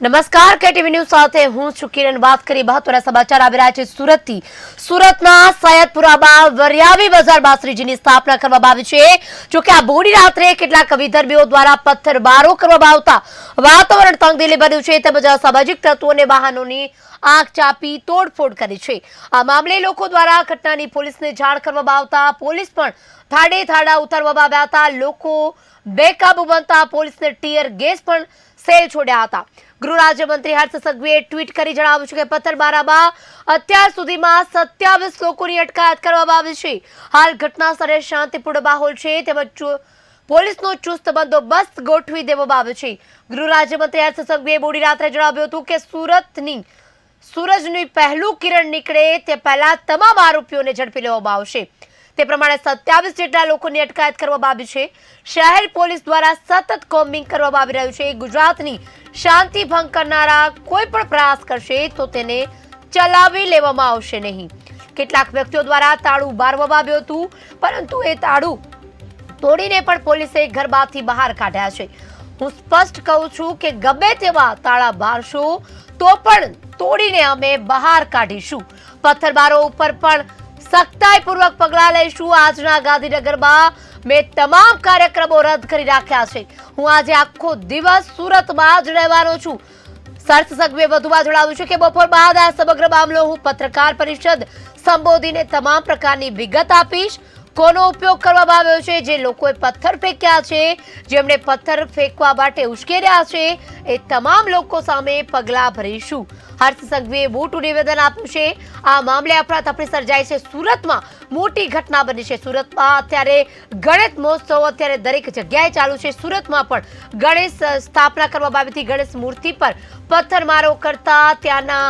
નમસ્કાર, KTV news સાથે હું છું કિરણ. વાત કરી મહત્વના સમાચાર આવી રહ્યા છે સુરતથી. સુરતના સૈયદપુરામાં વરિયાવી બજાર બાસરીજીની સ્થાપના કરવામાં આવી છે. જોકે આ મોડી રાત્રે કેટલાક વિધર્મીઓ દ્વારા પથ્થરબારો કરવામાં આવતા વાતાવરણ તંગદિલી બન્યું છે. તેમજ અસામાજિક તત્વોને વાહનોની આગ ચાપી તોડફોડ કરી છે. આ મામલે લોકો દ્વારા ઘટનાની પોલીસને જાણ કરવામાં આવતા પોલીસ પણ થાડે થાડા ઉતારવામાં આવ્યા હતા. લોકો બેકાબુ બનતા પોલીસને ટીયર ગેસ પણ સેલ છોડ્યા હતા. ગૃહ રાજ્યમંત્રી હર્ષ સંઘવીએ ટ્વીટ કરી જણાવ્યું છે કે પથ્થરમારામાં અત્યાર સુધીમાં સત્યાવીસ લોકોની અટકાયત કરવામાં આવી છે. હાલ ઘટના સ્થળે શાંતિપૂર્ણ માહોલ છે, તેમજ પોલીસનો ચુસ્ત બંદોબસ્ત ગોઠવી દેવામાં આવ્યો છે. ગૃહ રાજ્યમંત્રી હર્ષ સંઘવીએ મોડી રાત્રે જણાવ્યું હતું કે સુરતની, સૂરજની પહેલું કિરણ નીકળે તે પહેલા તમામ આરોપીઓને ઝડપી લેવામાં આવશે. તે પ્રમાણે સત્યાવીસ જેટલા લોકોની અટકાયત કરવામાં આવી છે. શહેર પોલીસ દ્વારા સતત કોમ્બિંગ કરવામાં આવી રહ્યું છે. ગુજરાતની શાંતિ ભંગ કરનારા કોઈ પણ પ્રયાસ કરશે તો તેને ચલાવી લેવામાં આવશે નહીં. કેટલાક વ્યક્તિઓ દ્વારા તાળું બારવામાં આવ્યું હતું, પરંતુ એ તાળું તોડીને પણ પોલીસે ઘરમાંથી બહાર કાઢ્યા છે. હું સ્પષ્ટ કહું છું કે ગમે તેવા તાળા બારશો, તો પણ તોડીને અમે બહાર કાઢીશું. પથ્થરબારો ઉપર પણ સખ્તાઈપૂર્વક પગલાં લઈશું. આજના ગાંધીનગરમાં મેં તમામ કાર્યક્રમો રદ કરી રાખ્યા છે. હું આજે આખો દિવસ સુરતમાં જ રહેવાનો છું. સર્ચ સંઘવીએ વધુમાં જણાવ્યું છે કે બપોર બાદ સમગ્ર મામલો હું પત્રકાર પરિષદ સંબોધીને તમામ પ્રકારની વિગત આપીશ. કોનો ઉપયોગ કરવામાં આવ્યો છે? જે લોકોએ પથ્થર ફેંક્યા છે, જેમણે પથ્થર ફેંકવા માટે ઉશ્કેર્યા છે, એ તમામ લોકો સામે પગલાં ભરીશું. હર્ષ સંઘવીએ મોટું નિવેદન આપ્યું છે. આ મામલે અફરાતફરી સર્જાય છે. સુરતમાં મોટી ઘટના બની છે. સુરતમાં અત્યારે ગણેશ મહોત્સવ અત્યારે દરેક જગ્યાએ ચાલુ છે. સુરતમાં પણ ગણેશ સ્થાપના કરવામાં આવી હતી. ગણેશ મૂર્તિ પર પથ્થરમારો કરતા ત્યાંના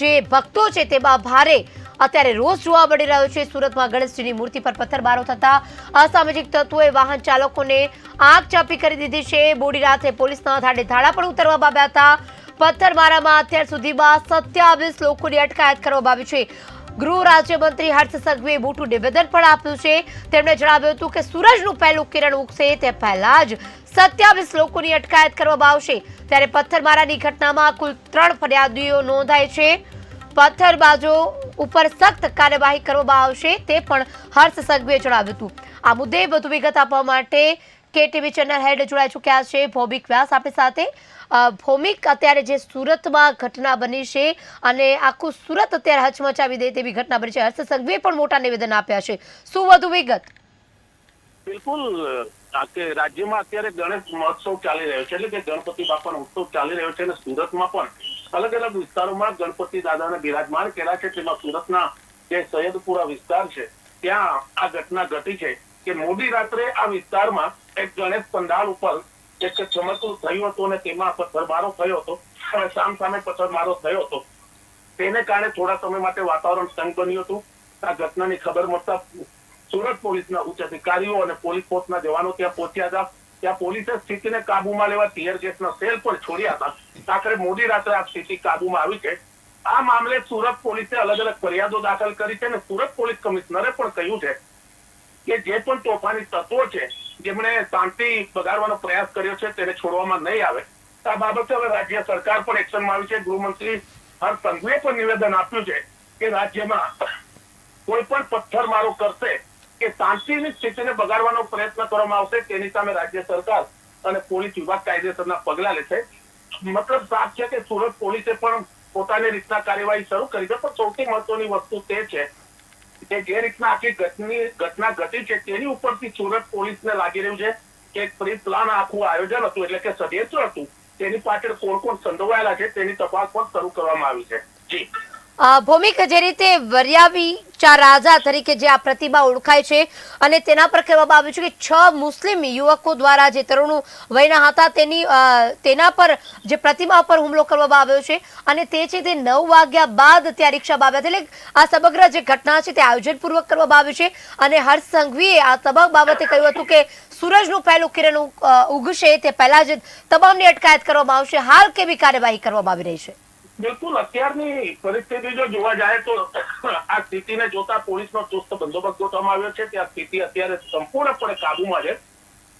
જે ભક્તો છે તેમાં ભારે અત્યારે રોજ જોવા મળી રહ્યો છે સુરતમાં ગણેશજીની મૂર્તિ પર પથ્થરમારો થતા અસામાજિક તત્વોએ વાહન ચાલકોને આગ ચાપી કરી દીધી છે. બોડી રાતે પોલીસના ધાડે ધાડા પણ ઉતરવામાં આવ્યા હતા. પથ્થરમારામાં અત્યાર સુધીમાં સત્યાવીસ લોકોની અટકાયત કરવામાં આવી છે. ગૃહ રાજ્યમંત્રી હર્ષ સંઘવીએ મોટું નિવેદન પણ આપ્યું છે. તેમણે જણાવ્યું હતું કે સૂરજનું પહેલું કિરણ ઉગશે તે પહેલા જ સત્યાવીસ લોકોની અટકાયત કરવામાં આવશે. ત્યારે પથ્થરમારાની ઘટનામાં કુલ ત્રણ ફરિયાદીઓ નોંધાઈ છે. પથ્થરબાજો ઉપર સખ્ત કાર્યવાહી કરવામાં આવશે, તે પણ હર્ષ સંઘવીએ જણાવ્યું હતું. આ મુદ્દે વધુ વિગત આપવા માટે કેટીવી ચેનલ હેડ જોડાઈ ચૂક્યા છે, ભૌમિક વ્યાસ આપણી સાથે. ભૌમિક, અત્યારે જે સુરતમાં ઘટના બની છે અને આખું સુરત અત્યારે હચમચાવી દે તેવી ઘટના બની છે. હર્ષ સંઘવીએ પણ મોટા નિવેદન આપ્યા છે. શું વધુ વિગત? બિલકુલ રાજ્યમાં અત્યારે ગણેશ મહોત્સવ ચાલી રહ્યો છે, એટલે કે ગણપતિ બાપાનો ઉત્સવ ચાલી રહ્યો છે અને સુરતમાં પણ અલગ અલગ વિસ્તારોમાં ગણપતિ દાદાને બિરાજમાન કર્યા છે તેમાં સુરતના જે સૈયદપુરા વિસ્તાર છે, ત્યાં આ ઘટના ઘટી છે કે મોડી રાત્રે આ વિસ્તારમાં એક ગણેશ પંડાલ ઉપર એક ચમકતું થયું હતું અને તેમાં પથ્થરમારો થયો હતો અને સામ સામે પથ્થરમારો થયો હતો. તેને કારણે થોડા સમય માટે વાતાવરણ તંગ બન્યું હતું. આ ઘટનાની ખબર મળતા સુરત પોલીસના ઉચ્ચ અધિકારીઓ અને પોલીસ ફોર્સના જવાનો ત્યાં પહોંચ્યા હતા. ત્યાં પોલીસે સ્થિતિને કાબુમાં લેવા ટીયર ગેસના સેલ પણ છોડ્યા હતા. આખરે મોડી રાત્રે આ સ્થિતિ કાબુમાં આવી છે. આ મામલે સુરત પોલીસે અલગ અલગ ફરિયાદો દાખલ કરી છે અને સુરત પોલીસ કમિશનરે પણ કહ્યું છે કે જે પણ તોફાની તત્વો છે, જેમણે શાંતિ બગાડવાનો પ્રયાસ કર્યો છે, તેને છોડવામાં નહીં આવે. આ બાબતે હવે રાજ્ય સરકાર પણ એક્શનમાં આવી છે. ગૃહમંત્રી હર્ષ સંઘવીએ પણ નિવેદન આપ્યું છે કે રાજ્યમાં કોઈ પણ પથ્થરમારો કરશે કે શાંતિની સ્થિતિને બગાડવાનો પ્રયત્ન કરવામાં આવશે તેની સામે રાજ્ય સરકાર અને પોલીસ વિભાગ કાયદેસરના પગલા લેશે મતલબ સાફ છે કે સુરત પોલીસે પણ પોતાની રીતના કાર્યવાહી શરૂ કરી છે, પણ સૌથી મહત્વની વસ્તુ તે છે કે જે રીતના આખી ઘટની, ઘટના ઘટી છે તેની ઉપરથી સુરત પોલીસને લાગી રહ્યું છે કે પ્રી પ્લાન આખું આયોજન હતું, એટલે કે ષડયંત્ર હતું, તેની પાછળ કોણ કોણ સંડોવાયેલા છે તેની તપાસ પણ શરૂ કરવામાં આવી છે. જી. ભૌમિક જે રીતે વરિયાવી ચા રાજા તરીકે જે આ પ્રતિભા ઓળખાય છે અને તેના પર કહેવામાં આવ્યું છે કે છ મુસ્લિમ યુવકો દ્વારા જે તરુણ વયના હતા તેની તેના પર જે પ્રતિમા પર હુમલો કરવામાં આવ્યો છે અને તે છે તે નવ વાગ્યા બાદ ત્યાં રિક્ષામાં આવ્યા એટલે આ સમગ્ર જે ઘટના છે તે આયોજનપૂર્વક કરવામાં આવ્યું છે અને હર્ષ સંઘવીએ આ તમામ બાબતે કહ્યું હતું કે સૂરજનું પહેલું કિરણ ઉગ- ઉગશે તે પહેલા જ તમામની અટકાયત કરવામાં આવશે. હાલ કેવી કાર્યવાહી કરવામાં આવી રહી છે? બિલકુલ, અત્યારની પરિસ્થિતિ જો જોવા જાય તો આ સ્થિતિને જોતા પોલીસનો ચુસ્ત બંદોબસ્ત ગોઠવવામાં આવ્યો છે ત્યાં સ્થિતિ અત્યારે સંપૂર્ણપણે કાબુમાં છે.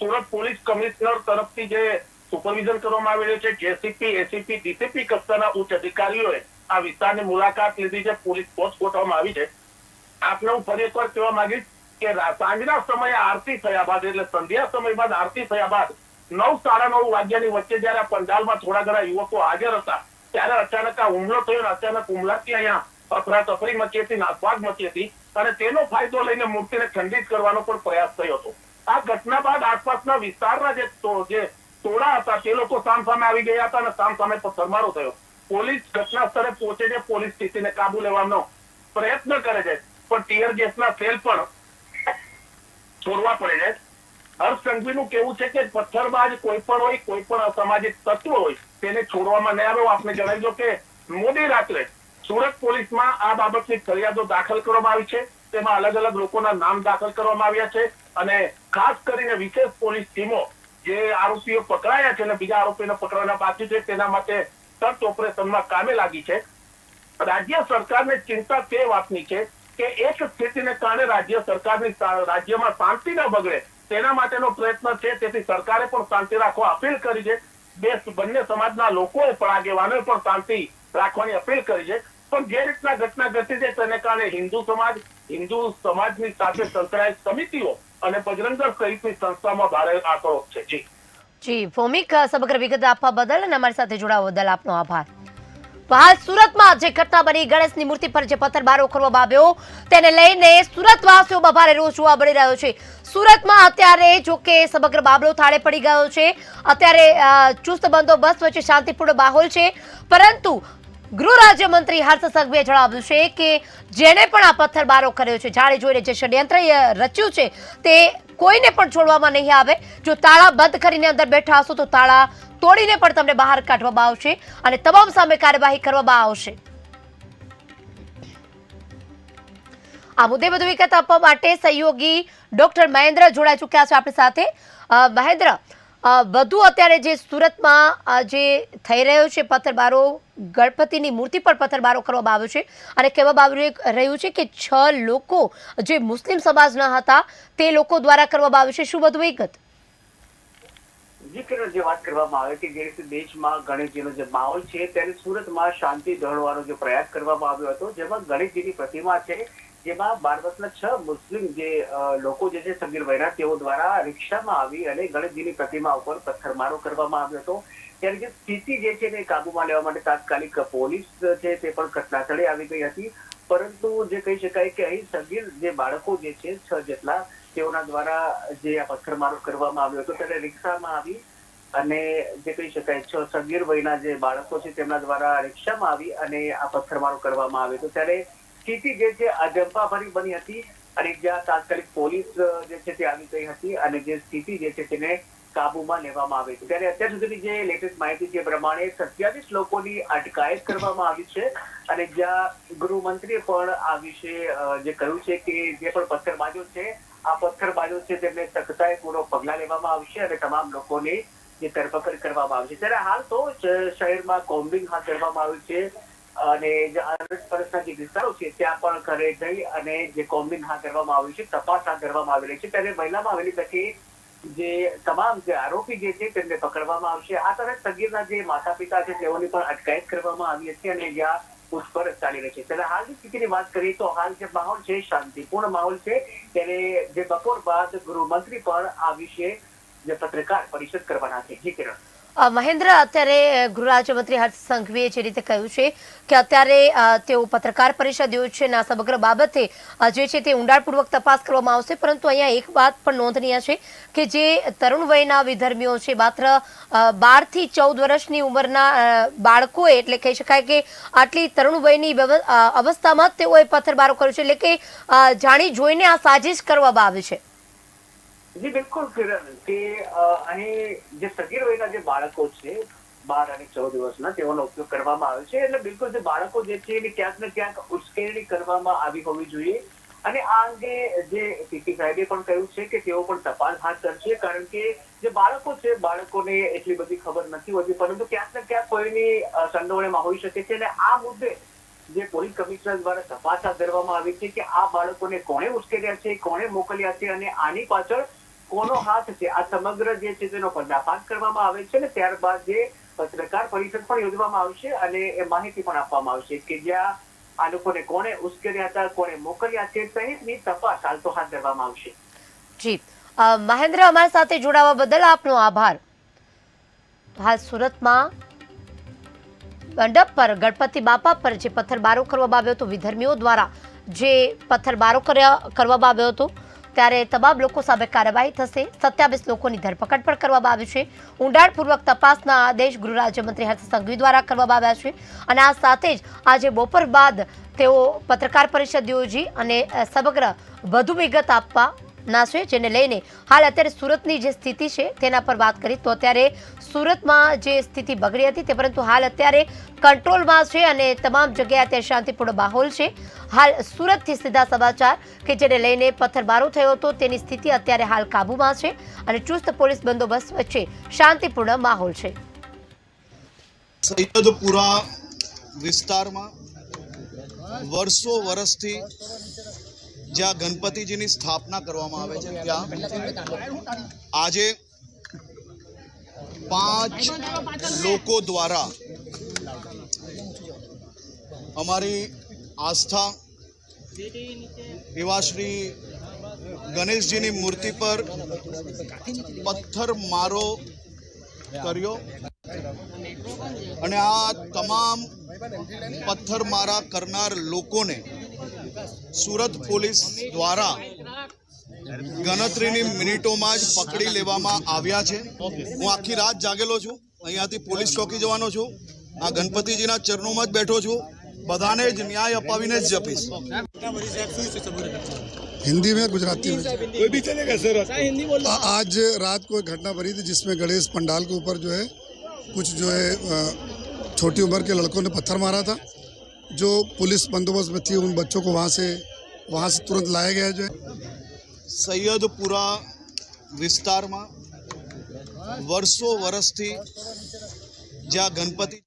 સુરત પોલીસ કમિશનર તરફથી જે સુપરવિઝન કરવામાં આવેલું છે, જેસીપી, એસીપી, ડીસીપી કક્ષાના ઉચ્ચ અધિકારીઓએ આ વિસ્તારની મુલાકાત લીધી છે, પોલીસ ફોર્સ ગોઠવવામાં આવી છે. આપને હું ફરી એકવાર કહેવા માંગીશ કે સાંજના સમયે આરતી થયા બાદ, એટલે સંધ્યા સમય બાદ, આરતી થયા બાદ નવ સાડા નવ વાગ્યાની વચ્ચે જયારે પંડાલમાં થોડા ઘણા યુવકો હાજર હતા ત્યારે અચાનક આ હુમલો થયો અને અચાનક હુમલાથી અહીંયા અફરાતફરી મચી હતી, નાસભાગ મચી હતી અને તેનો ફાયદો લઈને મૂર્તિને ખંડિત કરવાનો પણ પ્રયાસ થયો હતો. આ ઘટના બાદ આસપાસના વિસ્તારના જે જે ટોળા હતા, તે લોકો સામસામે આવી ગયા હતા અને સામસામે પથ્થરમારો થયો. પોલીસ ઘટના સ્થળે પહોંચે છે, પોલીસ સ્થિતિને કાબુ લેવાનો પ્રયત્ન કરે છે, પણ ટીયર ગેસના સેલ પણ છોડવા પડે છે. હર્ષ સંઘવીનું કેવું છે કે પથ્થરબાજ કોઈ પણ હોય, કોઈ પણ અસામાજિક તત્વ હોય તેને છોડવામાં નહીં આવ્યો આપને જણાવી દો કે મોડી રાત્રે સુરત પોલીસમાં આ બાબતની ફરિયાદો દાખલ કરવામાં આવી છે. તેમાં અલગ અલગ લોકોના નામ દાખલ કરવામાં આવ્યા છે અને ખાસ કરીને વિશેષ પોલીસ ટીમો જે આરોપીઓ પકડાયા છે અને બીજા આરોપીને પકડવાના બાકી છે તેના માટે સર્ચ ઓપરેશનમાં કામે લાગી છે. રાજ્ય સરકારને ચિંતા તે વાતની છે કે એક સ્થિતિને કારણે રાજ્ય સરકારની રાજ્યમાં શાંતિ ન બગડે તેના માટેનો પ્રયત્ન છે. તેથી સરકારે પણ શાંતિ રાખવા અપીલ કરી છે. બે બંને સમાજના લોકોએ પણ આગેવાનોએ પણ શાંતિ રાખવાની અપીલ કરી છે. પણ જે રીતના ઘટના ઘટી છે તેને કારણે હિન્દુ સમાજ, હિન્દુ સમાજની સાથે સંકળાયેલ સમિતિઓ અને બજરંગ દળ સહિતની સંસ્થામાં ભારે આક્રોશ છે. જી. જી, ભૌમિક સમગ્ર વિગત આપવા બદલ અને અમારી સાથે જોડાવા બદલ આપનો આભાર. હાલ સુરતમાં જે ઘટના બની, ગણેશની મૂર્તિ પર જે પથ્થરબારો કરવામાં આવ્યો, તેને લઈને સુરતવાસીઓમાં ભારે રોષ જોવા મળી રહ્યો છે. સુરતમાં અત્યારે જો કે સમગ્ર મામલો થાળે પડી ગયો છે. અત્યારે ચુસ્ત બંદોબસ્ત વચ્ચે શાંતિપૂર્ણ માહોલ છે. પરંતુ ગૃહ રાજ્યમંત્રી હર્ષ સંઘવીએ જણાવ્યું છે કે જેણે પણ આ પથ્થરબારો કર્યો છે, જાણે જોઈને જે ષડયંત્ર રચ્યું છે, તે કોઈને પણ છોડવામાં નહીં આવે. જો તાળા બંધ કરીને અંદર બેઠા હશો તો તાળા તોડીને પણ તમને બહાર કાઢવામાં આવશે અને તમામ સામે કાર્યવાહી કરવામાં આવશે. આ મુદ્દે વધુ વિગત આપવા માટે સહયોગી ડોક્ટર મહેન્દ્ર જોડાઈ ચૂક્યા છે આપણી સાથે. મહેન્દ્ર વધુ અત્યારે જે સુરતમાં જે થઈ રહ્યો છે પથ્થરબારો ગણપતિની મૂર્તિ પર પથ્થરબારો કરવામાં આવ્યો છે અને કહેવામાં આવી રહ્યું છે કે છ લોકો જે મુસ્લિમ સમાજના હતા તે લોકો દ્વારા કરવામાં આવ્યું છે. શું વધુ વિગત? જી જે વાત કરવામાં આવે કે જે રીતે દેશમાં ગણેશજીનો જે માહોલ છે, ત્યારે સુરતમાં શાંતિ દોડવાનો જે પ્રયાસ કરવામાં આવ્યો હતો, જેમાં ગણેશજીની પ્રતિમા છે, જેમાં બાર છ મુસ્લિમ જે લોકો જે છે, સગીર વૈરા તેઓ દ્વારા રિક્ષામાં આવી અને ગણેશજીની પ્રતિમા ઉપર પથ્થરમારો કરવામાં આવ્યો હતો. ત્યારે જે સ્થિતિ જે છે તે કાબુમાં લેવા માટે તાત્કાલિક પોલીસ છે તે પણ ઘટનાસ્થળે આવી ગઈ હતી. પરંતુ જે કહી શકાય કે અહીં સગીર જે બાળકો જે છે, છ જેટલા તેઓના દ્વારા જે આ પથ્થરમારો કરવામાં આવ્યો હતો ત્યારે રિક્ષામાં આવી અને જે કહી શકાય છ સગીર વયના જે બાળકો છે, તેમના દ્વારા રિક્ષામાં આવી અને આ પથ્થરમારો કરવામાં આવ્યો હતો. ત્યારે સ્થિતિ જે છે અજંપાભરી બની હતી અને જ્યાં તાત્કાલિક પોલીસ જે છે તે આવી ગઈ હતી અને જે સ્થિતિ જે છે તેને કાબુમાં લેવામાં આવી હતી. ત્યારે અત્યાર સુધીની જે લેટેસ્ટ માહિતી છે પ્રમાણે સત્યાવીસ લોકોની અટકાયત કરવામાં આવી છે અને જ્યાં ગૃહમંત્રીએ પણ આ વિશે જે કહ્યું છે કે જે પણ પથ્થરબાજો છે આ પથ્થરબાજો છે, તેમને સખ્તાઈ પૂર્વક પગલા લેવામાં આવશે અને તમામ લોકોને જે ધરપકડ કરવામાં આવશે ત્યારે હાલ તો શહેરમાં કોમ્બિંગ હાથ ધરવામાં આવ્યું છે અને જે આસપાસના જે વિસ્તારો છે, ત્યાં પણ ઘરે જઈ અને જે કોમ્બિંગ હાથ ધરવામાં આવ્યું છે, તપાસ હાથ ધરવામાં આવેલી છે. ત્યારે મહિલામાં આવેલી તકે જે તમામ જે આરોપી જે છે, તેમને પકડવામાં આવશે. આ તરફ સગીરના જે માતા પિતા છે, તેઓની પણ અટકાયત કરવામાં આવી હતી અને જ્યાં પૂછપરછ ચાલી રહી છે ત્યારે હાલની સ્થિતિની વાત કરીએ તો હાલ જે માહોલ છે શાંતિપૂર્ણ માહોલ છે ત્યારે જે બપોર બાદ ગૃહમંત્રી પણ આ વિશે જે પત્રકાર પરિષદ કરવાના છે જી કિરણ મહેન્દ્ર અત્યારે અ, ગૃહ રાજ્યમંત્રી હર્ષ સંઘવીએ જે રીતે કહ્યું છે કે અત્યારે તેઓ પત્રકાર પરિષદ યોજશે આ સમગ્ર બાબતે જે છે તે ઊંડાણપૂર્વક તપાસ કરવામાં આવશે. પરંતુ અહીંયા એક વાત પણ નોંધનીય છે કે જે તરુણ વયના વિધર્મીઓ છે માત્ર બારથી ચૌદ વર્ષની ઉંમરના બાળકોએ એટલે કહી શકાય કે આટલી તરુણ વયની અવસ્થામાં જ તેઓએ પથ્થરબારો કર્યો છે. એટલે કે જાણી જોઈને આ સાજિશ કરવામાં આવી છે. જી બિલકુલ કિરણ કે અ, અહીં જે સગીર વયના જે બાળકો છે બાર અને ચૌદ વર્ષના તેઓનો ઉપયોગ કરવામાં આવે છે. એટલે બિલકુલ જે બાળકો જે છે એની ક્યાંક ને ક્યાંક ઉશ્કેરણી કરવામાં આવી હોવી જોઈએ. અને આ અંગે જે સીટી સાહેબે પણ કહ્યું છે કે તેઓ પણ તપાસ હાથ ધરશે કારણ કે જે બાળકો છે બાળકોને એટલી બધી ખબર નથી હોતી પરંતુ ક્યાંક ને ક્યાંક કોઈની સંડોવણીમાં હોઈ શકે છે. અને આ મુદ્દે જે પોલીસ કમિશનર દ્વારા તપાસ હાથ ધરવામાં આવી છે કે આ બાળકોને કોણે ઉશ્કેર્યા છે કોણે મોકલ્યા છે અને આની પાછળ કોનો હાથ છે? આ સમગ્ર જે છે તેનો પર્દાફાશ કરવામાં આવે છે ને ત્યારબાદ જે પત્રકાર પરિષદ પણ યોજવામાં આવશે અને એ માહિતી પણ આપવામાં આવશે કે જ્યાં આ લોકોને કોણે ઉશ્કેર્યા હતા, કોણે મોકલ્યા છે, સહિતની તપાસ હાલ તો હાથ ધરવામાં આવશે. જી. મહેન્દ્ર, અમારી સાથે જોડાવા બદલ આપનો આભાર. હાલ સુરતમાં મંડપ પર, ગણપતિ બાપા પર જે પથ્થરબારો કરવામાં આવ્યો હતો, વિધર્મીઓ દ્વારા જે પથ્થરબારો કર્યા, કરવામાં આવ્યો હતો ત્યારે તમામ લોકો સામે કાર્યવાહી થશે. સત્યાવીસ લોકોની ધરપકડ પણ કરવામાં આવી છે. ઊંડાણપૂર્વક તપાસના આદેશ ગૃહ રાજ્યમંત્રી હર્ષ સંઘવી દ્વારા કરવામાં આવ્યા છે. અને આ સાથે જ આજે બપોર બાદ તેઓ પત્રકાર પરિષદ યોજી અને સમગ્ર વધુ વિગત આપવા ના છે, જેને લઈને હાલ અત્યારે સુરતની જે સ્થિતિ છે, તેના પર વાત કરી તો અત્યારે સુરતમાં જે સ્થિતિ બગડી હતી તે પરંતુ હાલ અત્યારે કંટ્રોલમાં છે અને તમામ જગ્યાએ અત્યારે શાંતિપૂર્ણ માહોલ છે. હાલ સુરતથી સીધા સમાચાર કે જેને લઈને પથ્થરમારો થયો હતો, તેની સ્થિતિ અત્યારે હાલ કાબૂમાં છે અને ચુસ્ત પોલીસ બંદોબસ્ત વચ્ચે શાંતિપૂર્ણ માહોલ છે. વિસ્તારમાં વર્ષો વર્ષથી જ્યાં ગણપતિજીની સ્થાપના કરવામાં આવે છે ત્યાં. આજે પાંચ લોકો દ્વારા અમારી આસ્થા એવા શ્રી ગણેશજીની મૂર્તિ પર પથ્થર મારો કર્યો અને આ તમામ પથ્થરમારા કરનાર લોકોને સુરત પોલીસ દ્વારા ગણતરીની મિનિટોમાં જ પકડી લેવામાં આવ્યા છે હું આખી રાત જાગેલો છું અહીંયાથી પોલીસ ચોકી જવાનો છું આ ગણપતિજીના ચરણોમાં જ બેઠો છું બધાને જ ન્યાય અપાવીને જ જપીશ हिंदी में गुजराती में कोई भी चलेगा सर हिंदी बोल आ- आज रात को एक घटना बनी थी जिसमें गणेश पंडाल के ऊपर जो है कुछ जो है अ, छोटी उम्र के लड़कों ने पत्थर मारा था जो पुलिस बंदोबस्त में थी उन बच्चों को वहाँ से वहाँ से तुरंत लाया गया जो है સૈયદપુરા વિસ્તારમાં વર્ષો વર્ષથી જ્યાં ગણપતિ